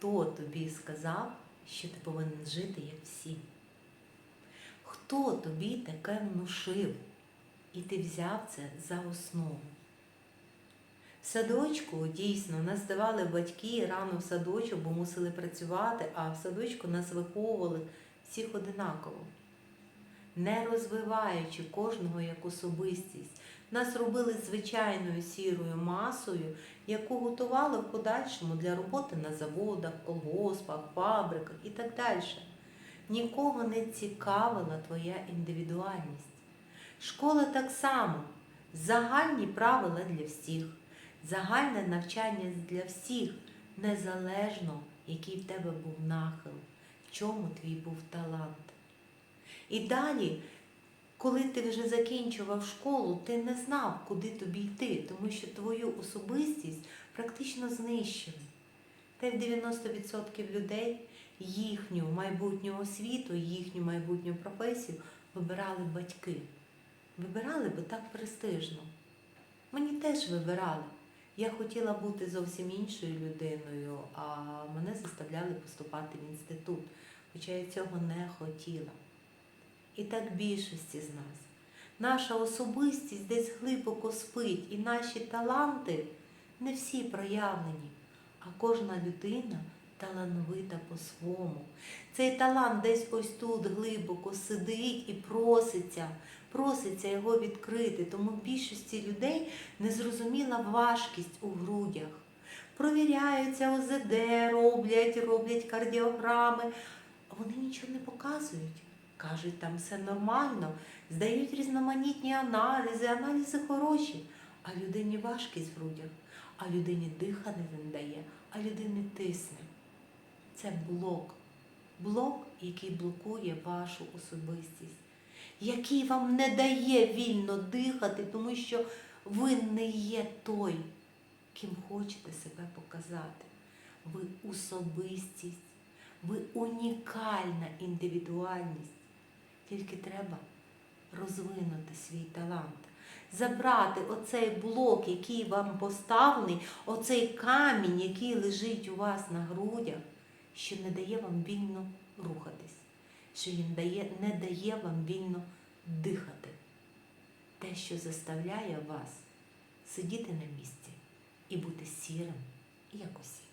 хто тобі сказав, що ти повинен жити як всі? Хто тобі таке внушив? І ти взяв це за основу. В садочку дійсно нас давали батьки рано в садочок, бо мусили працювати, а в садочку нас виховували всіх одинаково, не розвиваючи кожного як особистість. Нас робили звичайною сірою масою, яку готували в подальшому для роботи на заводах, колгоспах, фабриках і так далі. Нікого не цікавила твоя індивідуальність. Школа так само. Загальні правила для всіх, загальне навчання для всіх, незалежно, який в тебе був нахил, в чому твій був талант. І далі, коли ти вже закінчував школу, ти не знав, куди тобі йти, тому що твою особистість практично знищили. Та й в 90% людей їхню майбутню освіту, їхню майбутню професію вибирали батьки. Вибирали, бо так престижно. Мені теж вибирали. Я хотіла бути зовсім іншою людиною, а мене заставляли поступати в інститут, хоча я цього не хотіла. І так більшості з нас. Наша особистість десь глибоко спить, і наші таланти не всі проявлені, а кожна людина талановита по-своєму. Цей талант десь ось тут глибоко сидить і проситься, проситься його відкрити. Тому більшості людей незрозуміла важкість у грудях. Провіряються ОЗД, роблять, роблять кардіограми, а вони нічого не показують. Кажуть, там все нормально, здають різноманітні аналізи, аналізи хороші, а людині важкість в грудях, а людині дихати не дає, а людині тисне. Це блок. Блок, який блокує вашу особистість, який вам не дає вільно дихати, тому що ви не є той, ким хочете себе показати. Ви особистість, ви унікальна індивідуальність. Тільки треба розвинути свій талант, забрати оцей блок, який вам поставлений, оцей камінь, який лежить у вас на грудях, що не дає вам вільно рухатись, що він дає, не дає вам вільно дихати. Те, що заставляє вас сидіти на місці і бути сірим, як усі.